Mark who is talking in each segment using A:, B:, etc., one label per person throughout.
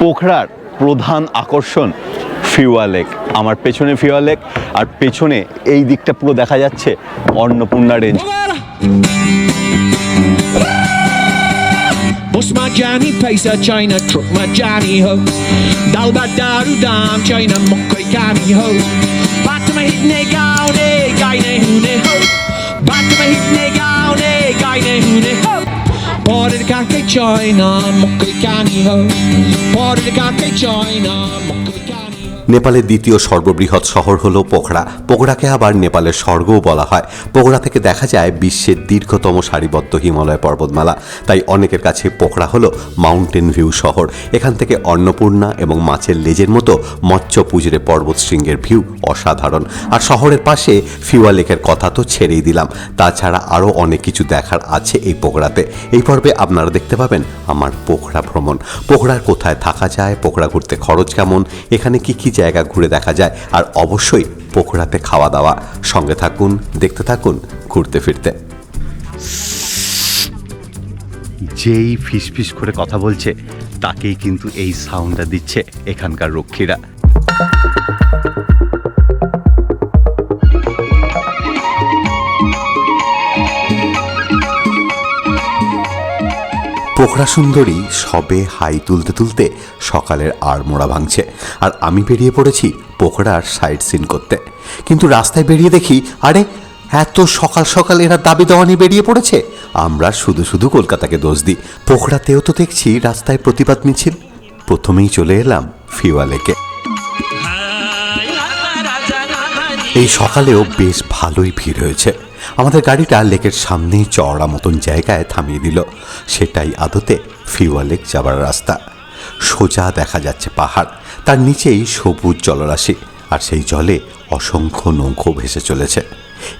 A: পোখরার প্রধান আকর্ষণ ফিওয়া লেক আমার পেছনে ফিওয়া লেক আর পেছনে এই দিকটা পুরো দেখা যাচ্ছে Annapurna range
B: Bust my Johnny Pacer, China truck my Johnny ho. Dalba daru dam, China mokkoi kani ho. Batma hitne gaune, gaine hune ho. Batma hitne gaune, gaine hune ho. Porte le carte china, mo che cani ho. Porte le carte china, mo che
C: নেপালের দ্বিতীয় সর্ববৃহৎ শহর হলো পোখরা। পোখরাকে আবার নেপালের স্বর্গও বলা হয়। পোখরা থেকে দেখা যায় বিশ্বের দীর্ঘতম সারিবদ্ধ হিমালয় পর্বতমালা। তাই অনেকের কাছে পোখরা হলো মাউন্টেন ভিউ শহর। এখান থেকে অন্নপূর্ণা এবং মাছের লেজের মতো মৎস্য পুজরে পর্বত শৃঙ্গের ভিউ অসাধারণ। আর শহরের পাশে ফিওয়া লেকের কথা তো ছেড়েই দিলাম। তাছাড়া আরও অনেক কিছু দেখার আছে এই পোখরাতে। এই পর্বে আপনারা দেখতে পাবেন আমার পোখরা ভ্রমণ। পোখরার কোথায় থাকা যায়, পোখরা ঘুরতে খরচ কেমন, এখানে কি কি জায়গা ঘুরে দেখা যায়। আর অবশ্যই পোখরাতে খাওয়া দাওয়া। সঙ্গে থাকুন, দেখতে থাকুন, ঘুরতে ফিরতে।
A: যেই ফিস ফিস করে কথা বলছে, তাকেই কিন্তু এই সাউন্ডটা দিচ্ছে এখানকার রক্ষীরা।
C: পোখরা সুন্দরী সবে হাই তুলতে তুলতে সকালের আড়মোড়া ভাঙছে। আর আমি বেরিয়ে পড়েছি পোখরার সাইড সিন করতে। কিন্তু রাস্তায় বেরিয়ে দেখি আরে এত সকাল সকাল এরা দাবি দেওয়া নিয়ে বেরিয়ে পড়েছে। আমরা শুধু শুধু কলকাতাকে দোষ দিই। পোখরাতেও তো দেখছি রাস্তায় প্রতিবাদ মিছিল। প্রথমেই চলে এলাম ফিওয়া লেকে এই সকালেও বেশ ভালোই ভিড় হয়েছে। আমাদের গাড়িটা লেকের সামনেই চওড়া মতন জায়গায় থামিয়ে দিল। সেটাই আদতে ফিওয়া লেক যাবার রাস্তা। সোজা দেখা যাচ্ছে পাহাড়, তার নিচেই সবুজ জলরাশি, আর সেই জলে অসংখ্য নৌকো ভেসে চলেছে।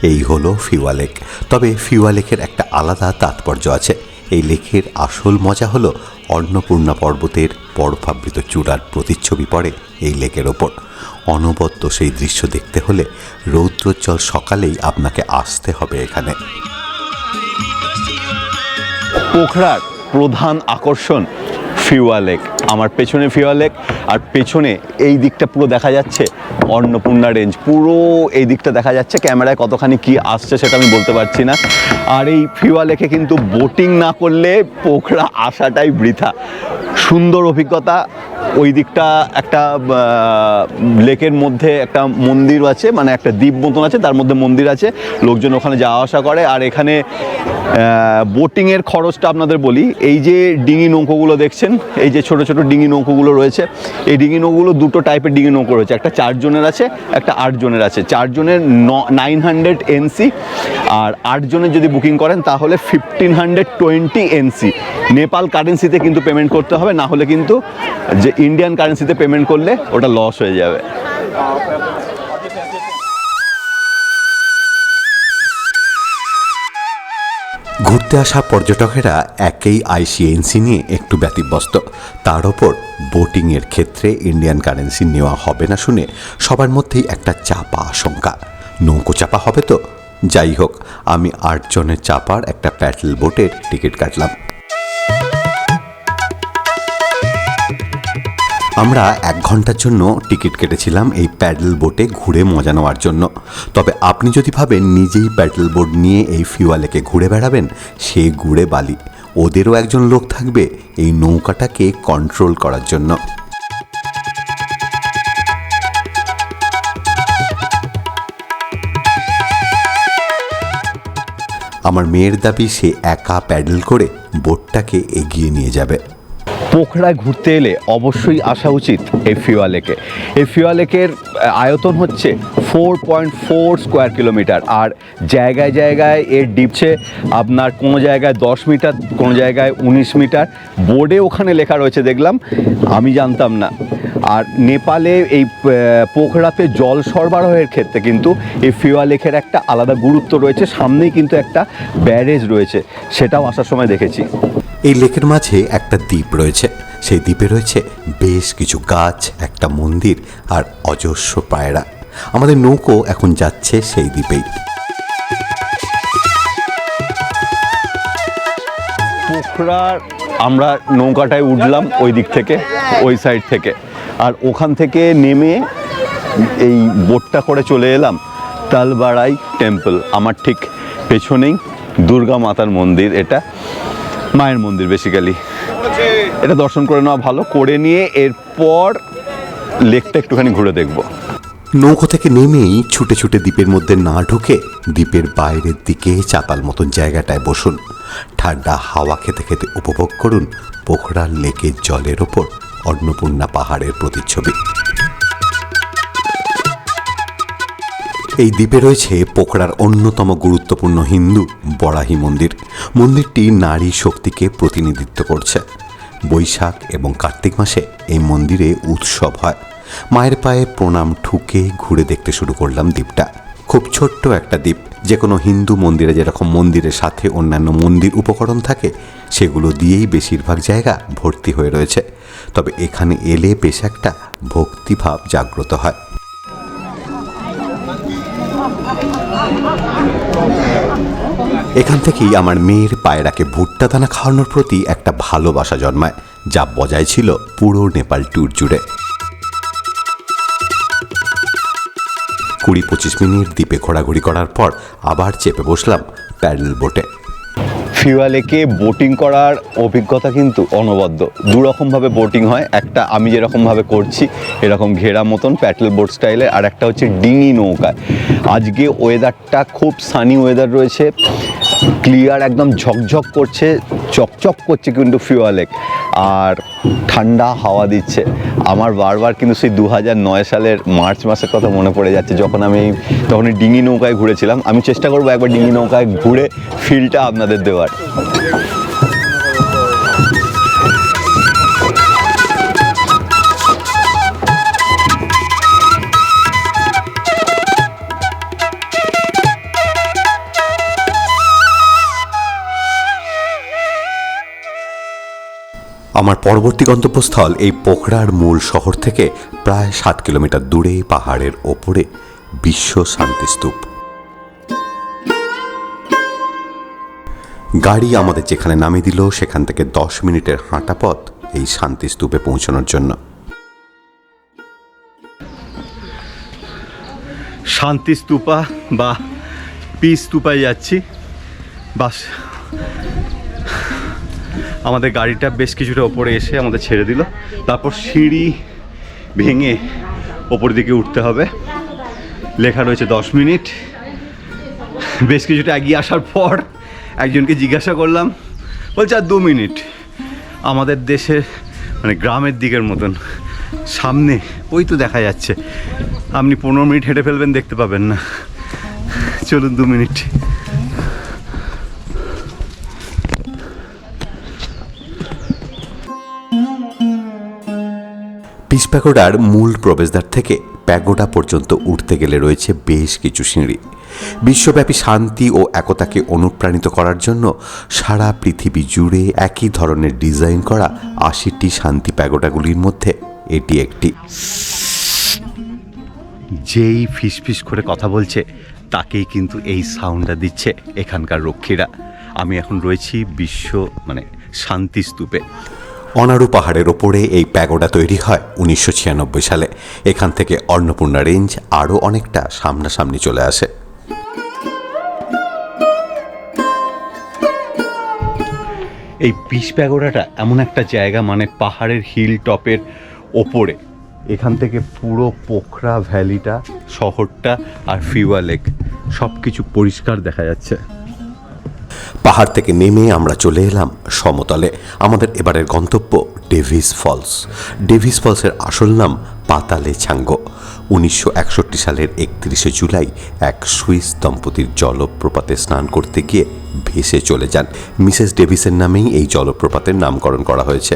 C: এই হলো ফিওয়া লেক। তবে ফিওয়া লেকের একটা আলাদা তাৎপর্য আছে। এই লেকের আসল মজা হলো অন্নপূর্ণা পর্বতের বরফাবৃত চূড়ার প্রতিচ্ছবি পড়ে এই লেকের ওপর। অনবদ্য সেই দৃশ্য দেখতে হলে রৌদ্রোজ্জ্বল সকালেই আপনাকে আসতে হবে এখানে।
A: পোখরার প্রধান আকর্ষণ ফিওয়া লেক, আমার পেছনে ফিওয়া লেক, আর পেছনে এই দিকটা পুরো দেখা যাচ্ছে অন্নপূর্ণা রেঞ্জ। পুরো এই দিকটা দেখা যাচ্ছে, ক্যামেরায় কতখানি কি আসছে সেটা আমি বলতে পারছি না। আর এই ফিওয়া লেকে কিন্তু বোটিং না করলে পোখরা আসাটাই বৃথা। সুন্দর অভিজ্ঞতা, ওই দিকটা একটা লেকের মধ্যে একটা মন্দির আছে মানে একটা দ্বীপ মতন আছে, তার মধ্যে মন্দির আছে, লোকজন ওখানে যাওয়া আসা করে, আর এখানে বোটিংয়ের খরচটা আপনাদের বলি, এই যে ডিঙি নৌকোগুলো দেখছেন এই যে ছোট ছোট ডিঙি নৌকোগুলো রয়েছে, এই ডিঙি নৌকোগুলো দুটো টাইপের ডিঙি নৌকো রয়েছে। একটা চারজনের আছে, একটা আটজনের আছে। চারজনের নাইন হান্ড্রেড এনসি আর আটজনের যদি বুকিং করেন, তাহলে fifteen hundred twenty NC Nepal কারেন্সিতে কিন্তু পেমেন্ট করতে হবে, না হলে কিন্তু যে ইন্ডিয়ান কারেন্সিতে পেমেন্ট করলে ওটা লস হয়ে যাবে।
C: ঘুরতে আসা পর্যটকেরা একেই আইসিএনসি নিয়ে একটু ব্যতিব্যস্ত। তার ওপর বোটিংয়ের ক্ষেত্রে ইন্ডিয়ান কারেন্সি নেওয়া হবে না শুনে সবার মধ্যেই একটা চাপা আশঙ্কা। নৌকো চাপা হবে তো? যাই হোক, আমি আটজনের চাপার একটা প্যাটেল বোটের টিকিট কাটলাম। আমরা এক ঘণ্টার জন্য টিকিট কেটেছিলাম এই প্যাডেল বোটে ঘুরে মজা নেওয়ার জন্য। তবে আপনি যদি ভাবেন নিজেই প্যাডেল বোট নিয়ে এই ফিওয়ালেকে ঘুরে বেড়াবেন, সে ঘুরে বালি। ওদেরও একজন লোক থাকবে এই নৌকাটাকে কন্ট্রোল করার জন্য। আমার মেয়ের দাবি, সে একা প্যাডেল করে বোটটাকে এগিয়ে নিয়ে যাবে।
A: পোখরায় ঘুরতে এলে অবশ্যই আসা উচিত এই ফিওয়া লেকে। এই ফিওয়া লেকের আয়তন হচ্ছে four point four square kilometre আর জায়গায় জায়গায় এর ডিপছে আপনার কোনো জায়গায় দশ মিটার, কোনো জায়গায় উনিশ মিটার। বোর্ডে ওখানে লেখা রয়েছে, দেখলাম। আমি জানতাম না। আর নেপালে এই পোখরাতে জল সরবরাহের ক্ষেত্রে কিন্তু এই ফিওয়া লেকের একটা আলাদা গুরুত্ব রয়েছে। সামনেই কিন্তু একটা ব্যারেজ রয়েছে, সেটাও আসার সময় দেখেছি।
C: এই লেকের মাঝে একটা দ্বীপ রয়েছে। সেই দ্বীপে রয়েছে বেশ কিছু গাছ, একটা মন্দির আর অজস্র পায়রা। আমাদের নৌকো এখন যাচ্ছে সেই দ্বীপেই।
A: পোখরার আমরা নৌকাটায় উঠলাম ওই দিক থেকে, ওই সাইড থেকে। আর ওখান থেকে নেমে এই বোটটা করে চলে এলাম তালবাড়াই টেম্পল আমার ঠিক পেছনেই দুর্গা মাতার মন্দির, এটা মায়ের মন্দির বেসিক্যালি এটা দর্শন করে নেওয়া ভালো। করে নিয়ে এরপর লেকটা একটুখানি ঘুরে দেখব।
C: নৌকো থেকে নেমেই ছুটে ছুটে দ্বীপের মধ্যে না ঢুকে দ্বীপের বাইরের দিকে চাতাল মতন জায়গাটায় বসুন। ঠান্ডা হাওয়া খেতে খেতে উপভোগ করুন পোখরার লেকের জলের ওপর অন্নপূর্ণা পাহাড়ের প্রতিচ্ছবি। এই দ্বীপে রয়েছে পোখরার অন্যতম গুরুত্বপূর্ণ হিন্দু বরাহি মন্দির। মন্দিরটি নারী শক্তিকে প্রতিনিধিত্ব করছে। বৈশাখ এবং কার্তিক মাসে এই মন্দিরে উৎসব হয়। মায়ের পায়ে প্রণাম ঠুকে ঘুরে দেখতে শুরু করলাম দ্বীপটা। খুব ছোট্ট একটা দ্বীপ যে কোনো হিন্দু মন্দিরে যেরকম মন্দিরের সাথে অন্যান্য মন্দির উপকরণ থাকে, সেগুলো দিয়েই বেশিরভাগ জায়গা ভর্তি হয়ে রয়েছে। তবে এখানে এলে বেশ একটা ভক্তিভাব জাগ্রত হয়। এখান থেকেই আমার মেয়ের পায়রাকে ভুট্টা দানা খাওয়ানোর প্রতি একটা ভালোবাসা জন্মায়, যা বজায় ছিল পুরো নেপাল ট্যুর জুড়ে। কুড়ি পঁচিশ মিনিট দ্বীপে ঘোরাঘুরি করার পর আবার চেপে বসলাম প্যাডেল বোটে।
A: ফিওয়া লেকে বোটিং করার অভিজ্ঞতা কিন্তু অনবদ্য। দুরকমভাবে বোটিং হয়, একটা আমি যেরকমভাবে করছি, এরকম ঘেরা মতন প্যাটেল বোট স্টাইলে, আর একটা হচ্ছে ডিঙি নৌকায়। আজকে ওয়েদারটা খুব সানি ওয়েদার রয়েছে, ক্লিয়ার একদম ঝকঝক করছে, চকচক করছে কিন্তু ফিওয়া লেক আর ঠান্ডা হাওয়া দিচ্ছে। আমার বারবার কিন্তু সেই দু সালের মার্চ মাসের কথা মনে পড়ে যাচ্ছে। যখন আমি তখন ডিঙি নৌকায় ঘুরেছিলাম, আমি চেষ্টা করব একবার ডিঙি নৌকায় ঘুরে ফিলটা আপনাদের দেওয়ার।
C: আমার পরবর্তী গন্তব্যস্থল এই পোখরার মূল শহর থেকে প্রায় সাত কিলোমিটার দূরে পাহাড়ের ওপরে বিশ্ব শান্তিস্তূপ গাড়ি আমাদের যেখানে নামিয়ে দিল, সেখান থেকে দশ মিনিটের হাঁটা পথ এই শান্তিস্তূপে পৌঁছানোর জন্য।
A: শান্তি স্তূপা বা পিস স্তূপায় যাচ্ছি। বাস। আমাদের গাড়িটা বেশ কিছুটা ওপরে এসে আমাদের ছেড়ে দিল। তারপর সিঁড়ি ভেঙে ওপর দিকে উঠতে হবে। লেখা রয়েছে দশ মিনিট। বেশ কিছুটা এগিয়ে আসার পর একজনকে জিজ্ঞাসা করলাম, বলছে, আর দু মিনিট। আমাদের দেশের মানে গ্রামের দিকের মতন, সামনে, ওই তো দেখা যাচ্ছে। আপনি পনেরো মিনিট হেঁটে ফেলবেন, দেখতে পাবেন না। চলুন দু মিনিট।
C: পিস প্যাগোডার মূল প্রবেশদ্বার থেকে প্যাগোডা পর্যন্ত উঠতে গেলে রয়েছে বেশ কিছু সিঁড়ি। বিশ্বব্যাপী শান্তি ও একতাকে অনুপ্রাণিত করার জন্য সারা পৃথিবী জুড়ে একই ধরনের ডিজাইন করা আশিটি শান্তি প্যাগোডাগুলির মধ্যে এটি একটি।
A: যেই ফিস ফিস করে কথা বলছে, তাকেই কিন্তু এই সাউন্ডটা দিচ্ছে এখানকার রক্ষীরা। আমি এখন রয়েছি বিশ্ব মানে শান্তি স্তূপে।
C: অনারু পাহাড়ের ওপরে এই প্যাগোডা তৈরি হয় উনিশশো ছিয়ানব্বই সালে। এখান থেকে অন্নপূর্ণা রেঞ্জ আরও অনেকটা সামনাসামনি চলে আসে।
A: এই বিষ প্যাগোডাটা এমন একটা জায়গা মানে পাহাড়ের হিল টপের ওপরে। এখান থেকে পুরো পোখরা, ভ্যালিটা, শহরটা আর ফিওয়া লেক সব কিছু পরিষ্কার দেখা যাচ্ছে।
C: পাহাড় থেকে নেমে আমরা চলে এলাম সমতলে। আমাদের এবারের গন্তব্য ডেভিস ফলস। ডেভিস ফলসের আসল নাম পাতালে ছাঙ্গো। উনিশশো সালের একত্রিশে জুলাই এক সুইস দম্পতির জলপ্রপাতে স্নান করতে গিয়ে ভেসে চলে যান। মিসেস ডেভিসের নামেই এই জলপ্রপাতের নামকরণ করা হয়েছে।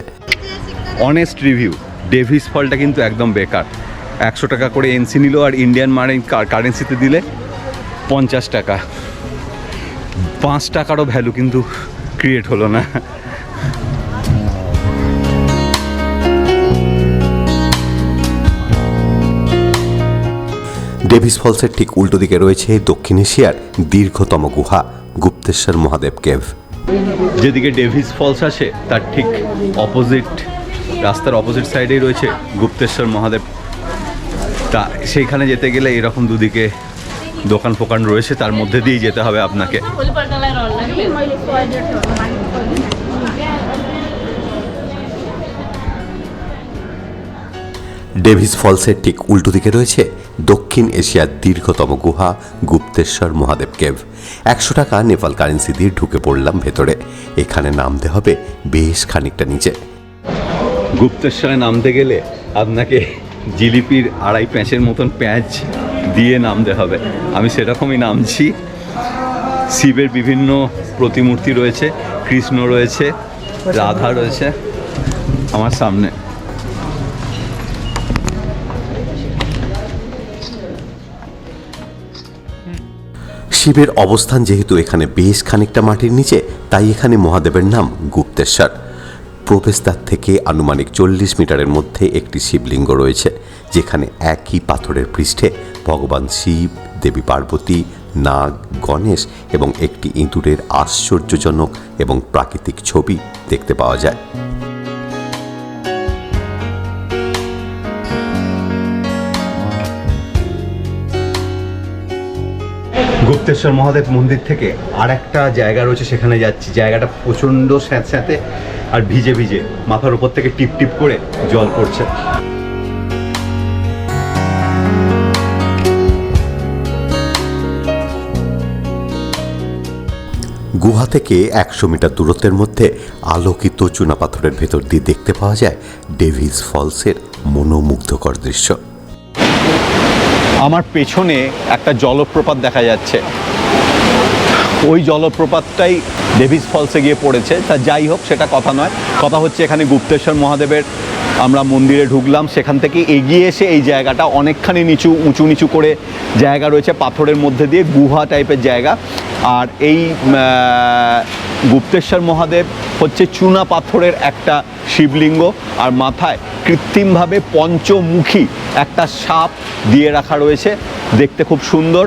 A: অনেস্ট রিভিউ ডেভিস ফলটা কিন্তু একদম বেকার। একশো টাকা করে এনসি নিল আর ইন্ডিয়ান মানি কারেন্সিতে দিলে পঞ্চাশ টাকা। পাঁচ টাকারও ভ্যালু কিন্তু ক্রিয়েট হলো না।
C: ডেভিস ফলসের ঠিক উল্টো দিকে রয়েছে দক্ষিণ এশিয়ার দীর্ঘতম গুহা গুপ্তেশ্বর মহাদেব কেভ।
A: যেদিকে ডেভিস ফলস আসে তার ঠিক অপোজিট রাস্তার অপোজিট সাইডেই রয়েছে গুপ্তেশ্বর মহাদেব। তা সেইখানে যেতে গেলে এরকম দুদিকে দোকান ফোকান রয়েছে তার মধ্যে দিয়ে যেতে হবে আপনাকে।
C: ডেভিস ফলসের ঠিক উল্টো দিকে রয়েছে দক্ষিণ এশিয়ার দীর্ঘতম গুহা গুপ্তেশ্বর মহাদেব কেভ। একশো টাকা নেপাল কারেন্সি দিয়ে ঢুকে পড়লাম ভেতরে। এখানে নামতে হবে বেশ খানিকটা নিচে।
A: গুপ্তেশ্বরে নামতে গেলে আপনাকে জিলিপির আড়াই প্যাঁচের মতন প্যাঁচ দিয়ে নামতে হবে। আমি সেরকমই নামছি। শিবের বিভিন্ন প্রতিমূর্তি রয়েছে, কৃষ্ণ রয়েছে, রাধা রয়েছে আমার সামনে।
C: শিবের অবস্থান যেহেতু এখানে বেশ খানিকটা মাটির নিচে, তাই এখানে মহাদেবের নাম গুপ্তেশ্বর। প্রবেশদ্বার থেকে আনুমানিক চল্লিশ মিটারের মধ্যে একটি শিবলিঙ্গ রয়েছে, যেখানে একই পাথরের পৃষ্ঠে ভগবান শিব, দেবী পার্বতী, নাগ, গণেশ এবং একটি ইঁদুরের আশ্চর্যজনক এবং প্রাকৃতিক ছবি দেখতে পাওয়া যায়।
A: গুপ্তেশ্বর মহাদেব মন্দির থেকে আর একটা জায়গা রয়েছে, সেখানে যাচ্ছি। জায়গাটা প্রচণ্ড স্যাঁতস্যাঁতে আর ভিজে ভিজে, মাথার উপর থেকে টিপ টিপ করে জল পড়ছে।
C: গুহা থেকে একশো মিটার দূরত্বের মধ্যে আলোকিত চুনাপাথরের ভেতর দিয়ে দেখতে পাওয়া যায় ডেভিস ফলসের মনোমুগ্ধকর দৃশ্য।
A: আমার পেছনে একটা জলপ্রপাত দেখা যাচ্ছে। ওই জলপ্রপাতটাই ডেভিস ফলসে গিয়ে পড়েছে। তা যাই হোক, সেটা কথা নয়। কথা হচ্ছে এখানে গুপ্তেশ্বর মহাদেবের আমরা মন্দিরে ঢুকলাম, সেখান থেকে এগিয়ে এসে এই জায়গাটা অনেকখানি নিচু, উঁচু নিচু করে জায়গা রয়েছে, পাথরের মধ্যে দিয়ে গুহা টাইপের জায়গা। আর এই গুপ্তেশ্বর মহাদেব হচ্ছে চুনা পাথরের একটা শিবলিঙ্গ, আর মাথায় কৃত্রিমভাবে পঞ্চমুখী একটা সাপ দিয়ে রাখা রয়েছে। দেখতে খুব সুন্দর।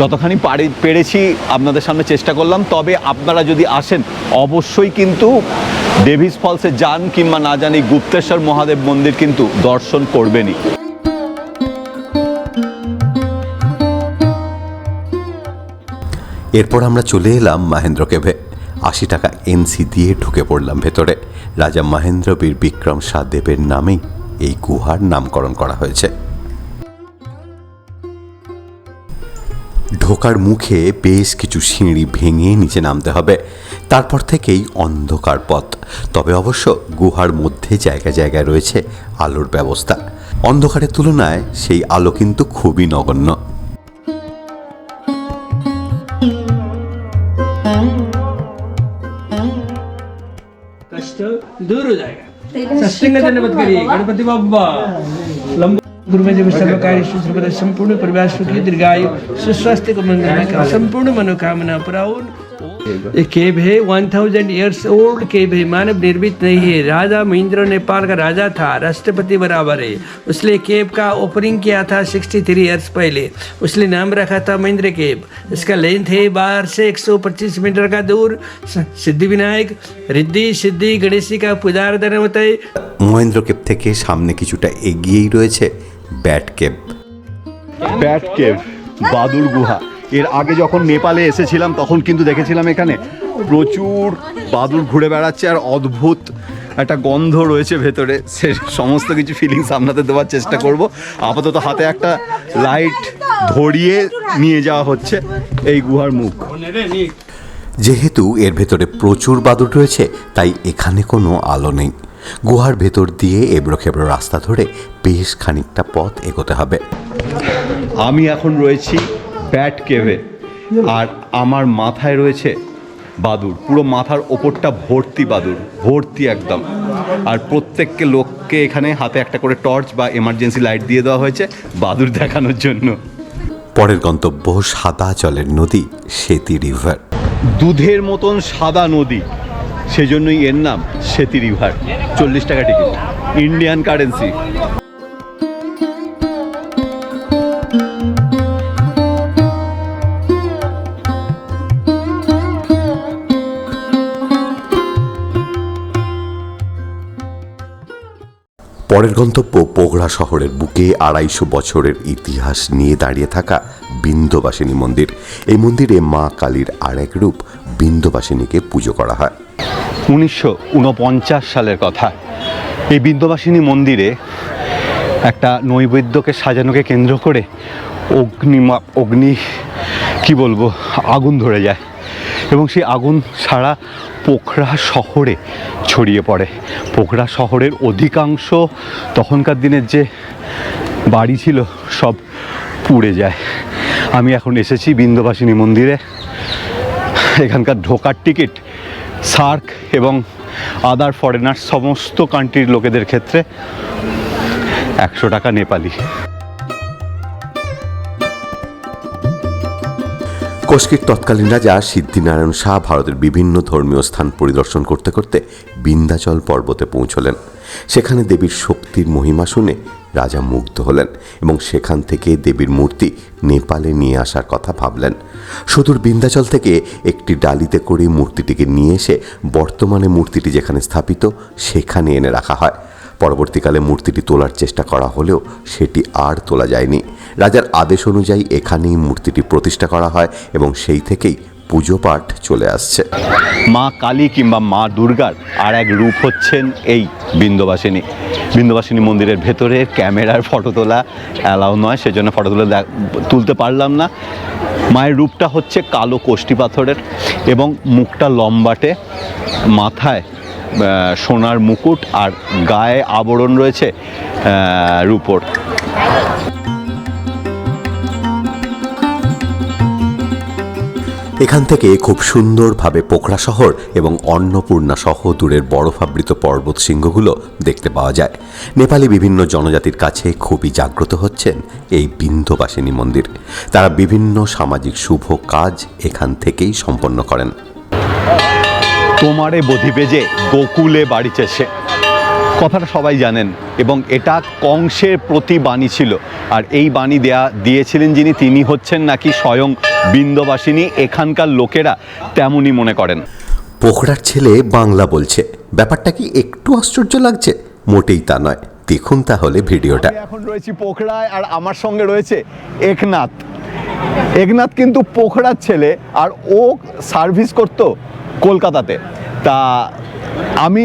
A: যতখানি পারি, পেরেছি, আপনাদের সামনে চেষ্টা করলাম। তবে আপনারা যদি আসেন, অবশ্যই কিন্তু ডেভিস ফলসে যান কিংবা না জানি গুপ্তেশ্বর মহাদেব মন্দির কিন্তু দর্শন করবেনই।
C: এরপর আমরা চলে এলাম মাহেন্দ্র কেভে। আশি টাকা এনসি দিয়ে ঢুকে পড়লাম ভেতরে। রাজা মহেন্দ্র বীর বিক্রম শাহ দেবের নামেই এই গুহার নামকরণ করা হয়েছে। ঢোকার মুখে বেশ কিছু সিঁড়ি ভেঙে নিচে নামতে হবে তারপর থেকেই অন্ধকার পথ তবে অবশ্য গুহার মধ্যে জায়গা জায়গায় রয়েছে আলোর ব্যবস্থা অন্ধকারের তুলনায় সেই আলো কিন্তু খুবই নগণ্য
D: कष्ट दूर हो जाएगा सत्संग धन्यवाद करिए गणपति बाबा लंब गुरु में जब सर्व कार्य सुश्रपद संपूर्ण परिवार सुखी दीर्घायु सुस्वास्थ्य को मंगल का संपूर्ण मनोकामना पूरा ये केव है 1000 इयर्स ओल्ड केव है मानव निर्मित नहीं है राजा महेंद्र नेपाल का राजा था राष्ट्रपति बराबर है उसने केव का ओपनिंग किया था 63 इयर्स पहले उसने नाम रखा था महेंद्र केव इसका लेंथ है बाहर से 125 मीटर का दूर सिद्धि विनायक रिद्धि सिद्धि गणेशी का पूजा अर्धन होता है
C: মহেন্দ্র কেপ থেকে সামনে কিছুটা এগিয়েই রয়েছে ব্যাট কেপ
A: ব্যাট কেভ বাদুর গুহা। এর আগে যখন নেপালে এসেছিলাম তখন কিন্তু দেখেছিলাম এখানে প্রচুর বাদুর ঘুরে বেড়াচ্ছে আর অদ্ভুত একটা গন্ধ রয়েছে ভেতরে। সে সমস্ত কিছু ফিলিংস আপনাদের দেওয়ার চেষ্টা করব। আপাতত হাতে একটা লাইট ধরিয়ে নিয়ে যাওয়া হচ্ছে এই গুহার মুখ।
C: যেহেতু এর ভেতরে প্রচুর বাদুর রয়েছে তাই এখানে কোনো আলো নেই। গুহার ভেতর দিয়ে এবড়ো খেবড়ো রাস্তা ধরে বেশ খানিকটা পথ এগোতে হবে।
A: আমি এখন রয়েছি ব্যাট কেভে আর আমার মাথায় রয়েছে বাদুর পুরো মাথার ওপরটা ভর্তি বাদুর ভর্তি একদম। আর প্রত্যেককে লোককে এখানে হাতে একটা করে টর্চ বা এমার্জেন্সি লাইট দিয়ে দেওয়া হয়েছে বাদুর দেখানোর জন্য।
C: পরের গন্তব্য সাদা জলের নদী সেতি রিভার
A: দুধের মতন সাদা নদী। সেই জন্যই এর নাম সেতি রিভার। চল্লিশ টাকা টিকিট। Indian currency.
C: পরের গন্তব্য পোগড়া শহরের বুকে আড়াইশো বছরের ইতিহাস নিয়ে দাঁড়িয়ে থাকা বিন্দবাসিনী মন্দির। এই মন্দিরে মা কালীর আর এক রূপ বিন্দবাসিনীকে পুজো করা হয়।
A: উনিশশো উনপঞ্চাশ সালের কথা। এই বিন্দবাসিনী মন্দিরে একটা নৈবেদ্যকে সাজানোকে কেন্দ্র করে অগ্নিমা অগ্নি, কি বলব, আগুন ধরে যায় এবং সেই আগুন সারা পোখরা শহরে ছড়িয়ে পড়ে। পোখরা শহরের অধিকাংশ তখনকার দিনের যে বাড়ি ছিল সব পুড়ে যায়। আমি এখন এসেছি বিন্দবাসিনী মন্দিরে। এখানকার ঢোকার টিকিট সার্ক এবং আদার ফরেনার সমস্ত কান্ট্রির লোকেদের ক্ষেত্রে একশো টাকা নেপালি।
C: কোষ্কীর তৎকালীন রাজা সিদ্ধিনারায়ণ শাহ ভারতের বিভিন্ন ধর্মীয় স্থান পরিদর্শন করতে করতে বিন্ধ্যাচল পর্বতে পৌঁছলেন। সেখানে দেবীর শক্তির মহিমা শুনে রাজা মুগ্ধ হলেন এবং সেখান থেকে দেবীর মূর্তি নেপালে নিয়ে আসার কথা ভাবলেন। সুদূর বিন্ধ্যাচল থেকে একটি ডালিতে করে মূর্তিটিকে নিয়ে এসে বর্তমানে মূর্তিটি যেখানে স্থাপিত, সেখানে এনে রাখা হয়। পরবর্তীকালে মূর্তিটি তোলার চেষ্টা করা হলেও সেটি আর তোলা যায়নি। রাজার আদেশ অনুযায়ী এখানেই মূর্তিটি প্রতিষ্ঠা করা হয় এবং সেই থেকেই পুজো পাঠ চলে আসছে।
A: মা কালী কিংবা মা দুর্গার আর এক রূপ হচ্ছেন এই বিন্দবাসিনী। বিন্দবাসিনী মন্দিরের ভেতরে ক্যামেরার ফটো তোলা অ্যালাউ নয়, সেজন্য ফটো তুলে তুলতে পারলাম না। মায়ের রূপটা হচ্ছে কালো কোষ্টি পাথরের এবং মুখটা লম্বাটে, মাথায় সোনার মুকুট আর গায়ে আবরণ রয়েছে রূপোর।
C: এখান থেকে খুব সুন্দরভাবে পোখরা শহর এবং অন্নপূর্ণা সহ দূরের বরফাবৃত পর্বত শৃঙ্গগুলো দেখতে পাওয়া যায়। নেপালি বিভিন্ন জনজাতির কাছে খুবই জাগ্রত হচ্ছেন এই বিন্দবাসিনী মন্দির। তারা বিভিন্ন সামাজিক শুভ কাজ এখান থেকেই সম্পন্ন করেন।
A: তোমারে বধি বেজে গোকুলে বাড়ি চেষে কথাটা সবাই জানেন এবং এটা কংসের প্রতি বাণী ছিল। আর এই বাণী দেয়া দিয়েছিলেন যিনি তিনি হচ্ছেন নাকি স্বয়ং বিন্দবাসিনী এখানকার লোকেরা তেমনই মনে করেন।
C: পোখরার ছেলে বাংলা বলছে। ব্যাপারটা কি একটু আশ্চর্য লাগছে? মোটেই তা নয়। দেখুন তাহলে ভিডিওটা।
A: এখন রয়েছি পোখরায় আর আমার সঙ্গে রয়েছে একনাথ। একনাথ কিন্তু পোখরার ছেলে আর ও সার্ভিস করতো কলকাতাতে। তা আমি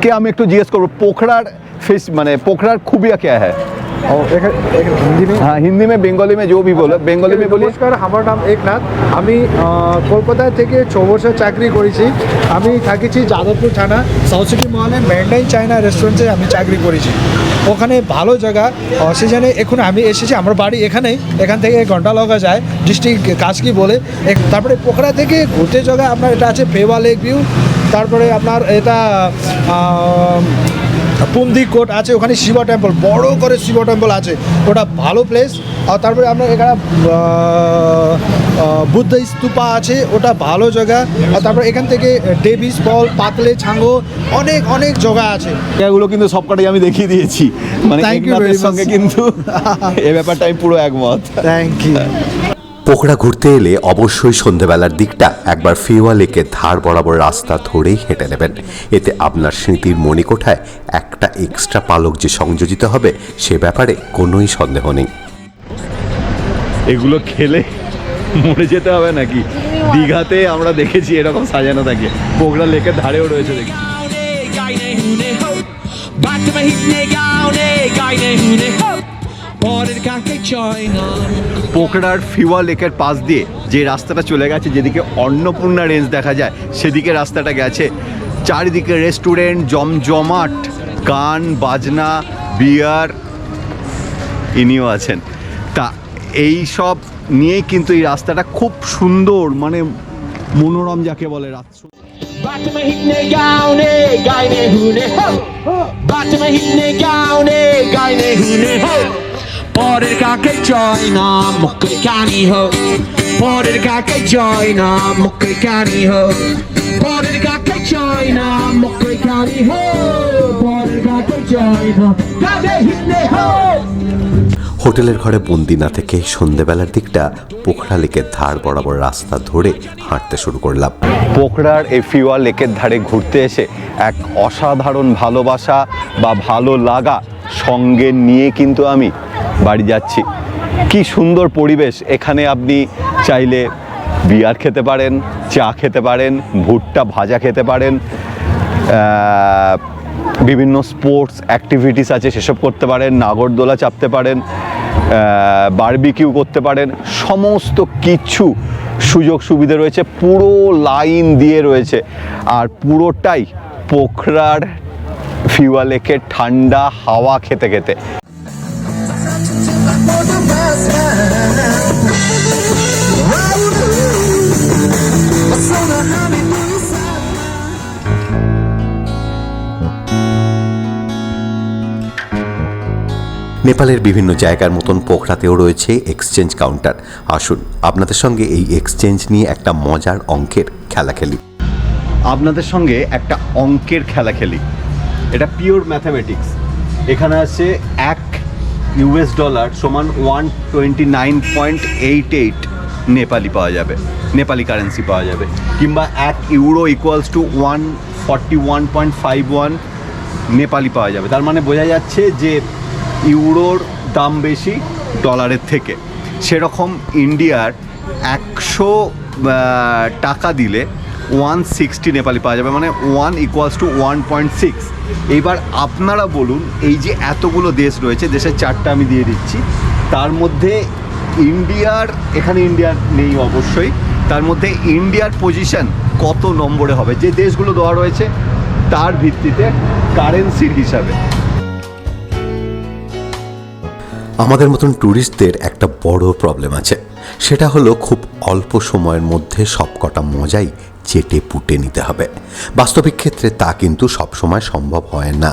A: কে আমি একটু জিজ্ঞেস করব? পোখরার ফেস মানে পোখরার খুবই কে হ্যাঁ
E: और হিন্দি মে हिंदी में
A: हाँ हिंदी में বেঙ্গলি মে বলি
E: নমস্কার আমার নাম একনাথ। আমি কলকাতা থেকে ছ বছর চাকরি করেছি। আমি থাকিছি যাদবপুর থানা সাউথসিটি মহলে ম্যান্ডাইন চায়না রেস্টুরেন্টে আমি চাকরি করেছি। ওখানে ভালো জায়গা। সেখানে এখন আমি এসেছি আমার বাড়ি এখানেই। এখান থেকে এক ঘণ্টা লগা যায় ডিস্ট্রিক্ট কাজকি বলে। তারপরে পোখরা থেকে ঘুরতে জায়গা আপনার এটা আছে ফেওয়া লেক ভিউ তারপরে আপনার এটা পুন্দি কোট আছে ওখানে শিবা টেম্পল বড় করে শিবা টেম্পল আছে ওটা ভালো প্লেস আর তারপরে আপনার এখানে বুদ্ধ স্তূপা আছে ওটা ভালো জায়গা। আর তারপরে এখান থেকে ডেভিস ফল পাতলে ছাঙ্গো অনেক অনেক জায়গা আছে।
A: এগুলো কিন্তু সবকটাই আমি দেখিয়ে দিয়েছি। মানে
E: you
A: একনাথের সঙ্গে কিন্তু এই ব্যাপারটা আমি পুরো একমত।
E: থ্যাংক ইউ
C: পোখরা ঘুরতে এলে অবশ্যই সন্ধেবেলার দিকটা একবার ফেওয়া লেকের ধার বরাবর রাস্তা ধরেই হেঁটে নেবেন। এতে আপনার স্মৃতির মণিকোঠায় একটা এক্সট্রা পালক যে সংযোজিত হবে সে ব্যাপারে কোনোই সন্দেহ নেই।
A: এগুলো খেলে মরে যেতে হবে নাকি? দীঘাতে আমরা দেখেছি এরকম সাজানো থাকে। পোগরা লেকের ধারেও রয়েছে দেখি পোকরার ফিওয়া লেকের পাশ দিয়ে যে রাস্তাটা চলে গেছে যেদিকে অন্নপূর্ণা রেঞ্জ দেখা যায় সেদিকে রাস্তাটা গেছে। চারিদিকে রেস্টুরেন্ট জমজমাট গান বাজনা বিয়ার ইনিও আছেন। তা এই সব নিয়েই কিন্তু এই রাস্তাটা খুব সুন্দর মানে মনোরম যাকে বলে রাত্র।
B: Batma hitne gaune Gaine hune ho Batma hitne gaune Gaine hune ho ポリカケジョイナモクリカニホポリカケジョイナモクリカニホポリカケジョイナモクリカニホポリカケジョイナカデヒネホ
C: হোটেলের ঘরে বন্দি না থেকে সন্ধ্যেবেলার দিকটা পোখরা লেকের ধার বরাবর রাস্তা ধরে হাঁটতে শুরু করলাম।
A: পোখরার এই ফিওয়া লেকের ধারে ঘুরতে এসে এক অসাধারণ ভালোবাসা বা ভালো লাগা সঙ্গে নিয়ে কিন্তু আমি বাড়ি যাচ্ছি। কি সুন্দর পরিবেশ। এখানে আপনি চাইলে বিয়ার খেতে পারেন, চা খেতে পারেন, ভুট্টা ভাজা খেতে পারেন বিভিন্ন স্পোর্টস অ্যাক্টিভিটিস আছে, সেসব করতে পারেন, নাগরদোলা চাপতে পারেন বারবিকিউ করতে পারেন, সমস্ত কিছু সুযোগ সুবিধা রয়েছে, পুরো লাইন দিয়ে রয়েছে। আর পুরোটাই পোখরার, ফিওয়া লেকের ঠান্ডা হাওয়া খেতে খেতে।
C: নেপালের বিভিন্ন জায়গার মতন পোখরাতেও রয়েছে এক্সচেঞ্জ কাউন্টার আসুন, আপনাদের সঙ্গে এই এক্সচেঞ্জ নিয়ে একটা মজার অঙ্কের খেলা খেলি।
A: আপনাদের সঙ্গে একটা অঙ্কের খেলা খেলি। এটা পিওর ম্যাথামেটিক্স এখানে আছে এক ইউএস ডলার সমান one twenty nine point eight eight Nepali পাওয়া যাবে, নেপালি কারেন্সি পাওয়া যাবে, কিংবা এক euro equals to one forty one point five one Nepali পাওয়া যাবে। তার মানে বোঝা যাচ্ছে যে ইউরোর দাম বেশি ডলারের থেকে। সেরকম ইন্ডিয়ার একশো টাকা দিলে ওয়ান সিক্সটি নেপালি পাওয়া যাবে মানে one equals to one point six. এইবার আপনারা বলুন, এই যে এতগুলো দেশ রয়েছে, দেশের চারটা আমি দিয়ে দিচ্ছি, তার মধ্যে ইন্ডিয়ার, এখানে ইন্ডিয়ার নেই অবশ্যই, তার মধ্যে ইন্ডিয়ার পজিশন কত নম্বরে হবে? যে দেশগুলো দেওয়া রয়েছে, তার ভিত্তিতে কারেন্সির হিসাবে।
C: আমাদের মতন ট্যুরিস্টদের একটা বড় প্রবলেম আছে। সেটা হলো খুব অল্প সময়ের মধ্যে সবকটা মজাই চেটে পুটে নিতে হবে। বাস্তবিক ক্ষেত্রে তা কিন্তু সবসময় সম্ভব হয় না।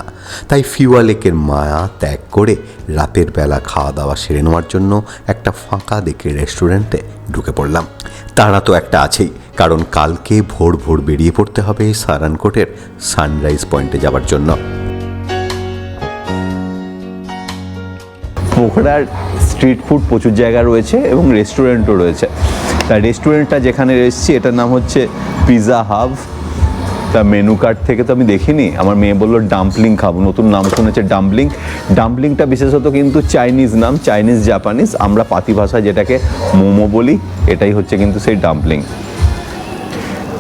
C: তাই ফিওয়া লেকের মায়া ত্যাগ করে রাতের বেলা খাওয়া দাওয়া সেরে নেওয়ার জন্য একটা ফাঁকা দেখে রেস্টুরেন্টে ঢুকে পড়লাম। তারা তো একটা আছেই, কারণ কালকে ভোর ভোর বেরিয়ে পড়তে হবে সারানকোটের সানরাইজ পয়েন্টে যাওয়ার জন্য।
A: পোখরার স্ট্রিট ফুড প্রচুর জায়গা রয়েছে এবং রেস্টুরেন্টও রয়েছে। তা রেস্টুরেন্টটা যেখানে এসেছি, এটার নাম হচ্ছে পিৎজা হাব তা মেনু কার্ড থেকে তো আমি দেখিনি। আমার মেয়ে বলল ডাম্পলিং খাব। নতুন নাম শুনেছে ডাম্পলিং ডাম্পলিংটা বিশেষত কিন্তু চাইনিজ নাম চাইনিজ জাপানিজ আমরা পাতি ভাষায় যেটাকে মোমো বলি, এটাই হচ্ছে কিন্তু সেই dumpling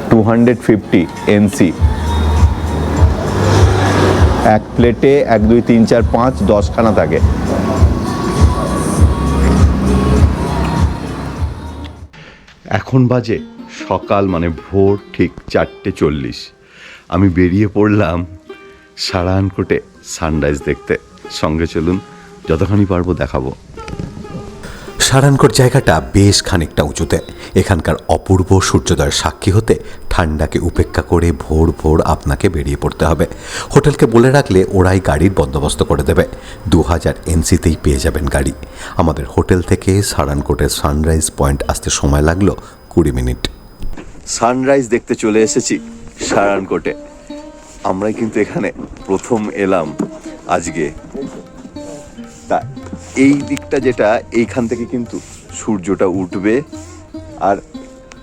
A: two hundred fifty NC এক প্লেটে এক, দুই, তিন, চার, পাঁচ, দশখানা থাকে। এখন বাজে সকাল মানে ভোর ঠিক চারটে চল্লিশ। আমি বেরিয়ে পড়লাম সারায়ণকোটে সানরাইজ দেখতে। সঙ্গে চলুন, যতখানি পারব দেখাবো।
C: সারানকোট জায়গাটা বেশ খানিকটা উঁচুতে। এখানকার অপূর্ব সূর্যোদয়ের সাক্ষী হতে ঠান্ডাকে উপেক্ষা করে ভোর ভোর আপনাকে বেরিয়ে পড়তে হবে। হোটেলকে বলে রাখলে ওরাই গাড়ির বন্দোবস্ত করে দেবে। দু হাজার এনসিতেই পেয়ে যাবেন গাড়ি। আমাদের হোটেল থেকে সারানকোটের সানরাইজ পয়েন্ট আসতে সময় লাগল কুড়ি মিনিট।
A: সানরাইজ দেখতে চলে এসেছি সারানকোটে। আমরাই কিন্তু এখানে প্রথম এলাম আজকে। তা এই দিকটা যেটা, এইখান থেকে কিন্তু সূর্যটা উঠবে। আর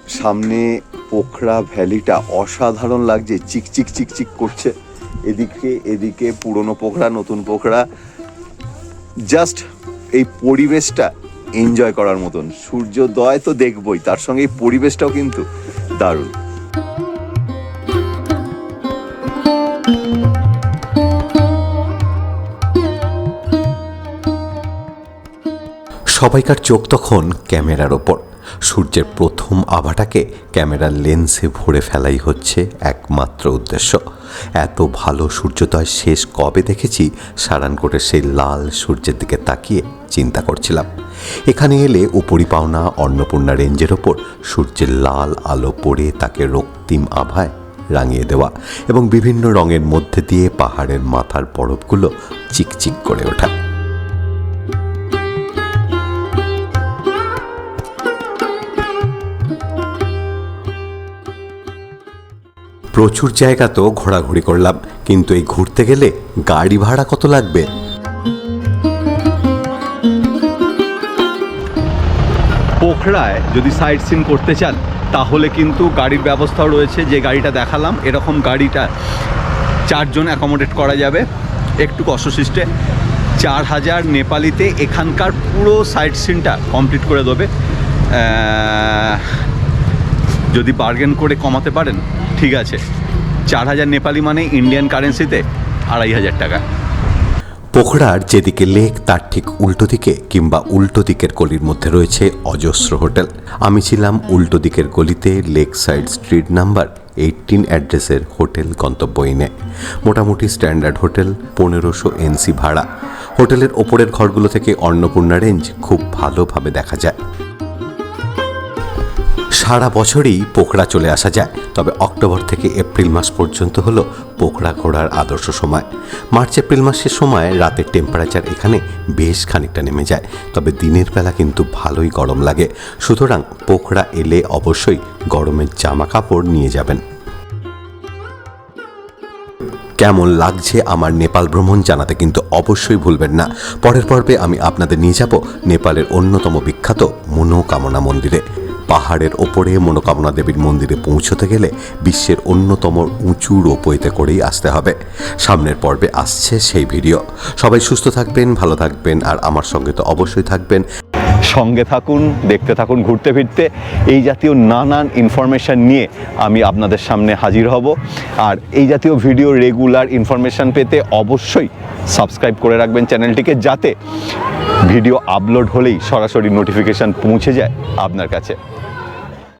A: সামনে পোখরা ভ্যালিটা অসাধারণ লাগছে চিকচিক চিকচিক করছে। এদিকে এদিকে পুরনো পোখরা, নতুন পোখরা। জাস্ট এই পরিবেশটা এনজয় করার মতন। সূর্যোদয় তো দেখবই, তার সঙ্গে এই পরিবেশটাও কিন্তু দারুণ।
C: সবাইকার চোখ তখন ক্যামেরার ওপর। সূর্যের প্রথম আভাটাকে ক্যামেরার লেন্সে ভরে ফেলাই হচ্ছে একমাত্র উদ্দেশ্য। এত ভালো সূর্যোদয় শেষ কবে দেখেছি সারানকোটের সেই লাল সূর্যের দিকে তাকিয়ে চিন্তা করছিলাম। এখানে এলে উপরি পাওনা অন্নপূর্ণা রেঞ্জের ওপর সূর্যের লাল আলো পড়ে তাকে রক্তিম আভায় রাঙিয়ে দেওয়া এবং বিভিন্ন রঙের মধ্যে দিয়ে পাহাড়ের মাথার বরফগুলো চিকচিক করে ওঠা। প্রচুর জায়গা তো ঘোরাঘুরি করলাম, কিন্তু এই ঘুরতে গেলে গাড়ি ভাড়া কত লাগবে?
A: পোখরায় যদি সাইট সিন করতে চান, তাহলে কিন্তু গাড়ির ব্যবস্থাও রয়েছে, যে গাড়িটা দেখালাম, এরকম গাড়িটা চারজন অ্যাকোমোডেট করা যাবে, একটু কষ্টসৃষ্টে চার হাজার নেপালিতে এখানকার পুরো সাইট সিনটা কমপ্লিট করে দেবে। যদি বার্গেন করে কমাতে পারেন ঠিক আছে। চার হাজার নেপালি মানে ইন্ডিয়ান কারেন্সিতে আড়াই হাজার টাকা।
C: পোখরার যেদিকে লেক, তার ঠিক উল্টো দিকে কিংবা উল্টো দিকের গলির মধ্যে রয়েছে অজস্র হোটেল। আমি ছিলাম উল্টো দিকের গলিতে lake side street number eighteen অ্যাড্রেসের hotel গন্তব্য ইনে মোটামুটি স্ট্যান্ডার্ড হোটেল, পনেরোশো এনসি ভাড়া। হোটেলের ওপরের ঘরগুলো থেকে অন্নপূর্ণা রেঞ্জ খুব ভালোভাবে দেখা যায়। সারা বছরই পোকরা চলে আসা যায়। তবে অক্টোবর থেকে এপ্রিল মাস পর্যন্ত হলো পোকরা ঘোরার আদর্শ সময়। মার্চ, এপ্রিল মাসের সময় রাতের টেম্পারেচার এখানে বেশ খানিকটা নেমে যায়। তবে দিনের বেলা কিন্তু ভালোই গরম লাগে। সুতরাং পোকরা এলে অবশ্যই গরমের জামা কাপড় নিয়ে যাবেন। কেমন লাগছে আমার নেপাল ভ্রমণ জানাতে কিন্তু অবশ্যই ভুলবেন না। পরের পর্বে আমি আপনাদের নিয়ে যাব নেপালের অন্যতম বিখ্যাত মনোকামনা মন্দিরে। পাহাড়ের ওপরে মনোকামনা দেবীর মন্দিরে পৌঁছতে গেলে বিশ্বের অন্যতম উঁচু রোপওয়েতে করেই আসতে হবে। সামনের পর্বে আসছে সেই ভিডিও। সবাই সুস্থ থাকবেন, ভালো থাকবেন, আর আমার সঙ্গে তো অবশ্যই থাকবেন।
A: সঙ্গে থাকুন, দেখতে থাকুন, ঘুরতে ফিরতে। এই জাতীয় নানান ইনফরমেশান নিয়ে আমি আপনাদের সামনে হাজির হব। আর এই জাতীয় ভিডিও রেগুলার ইনফরমেশান পেতে অবশ্যই সাবস্ক্রাইব করে রাখবেন চ্যানেলটিকে যাতে ভিডিও আপলোড হলেই সরাসরি নোটিফিকেশান পৌঁছে যায় আপনার কাছে।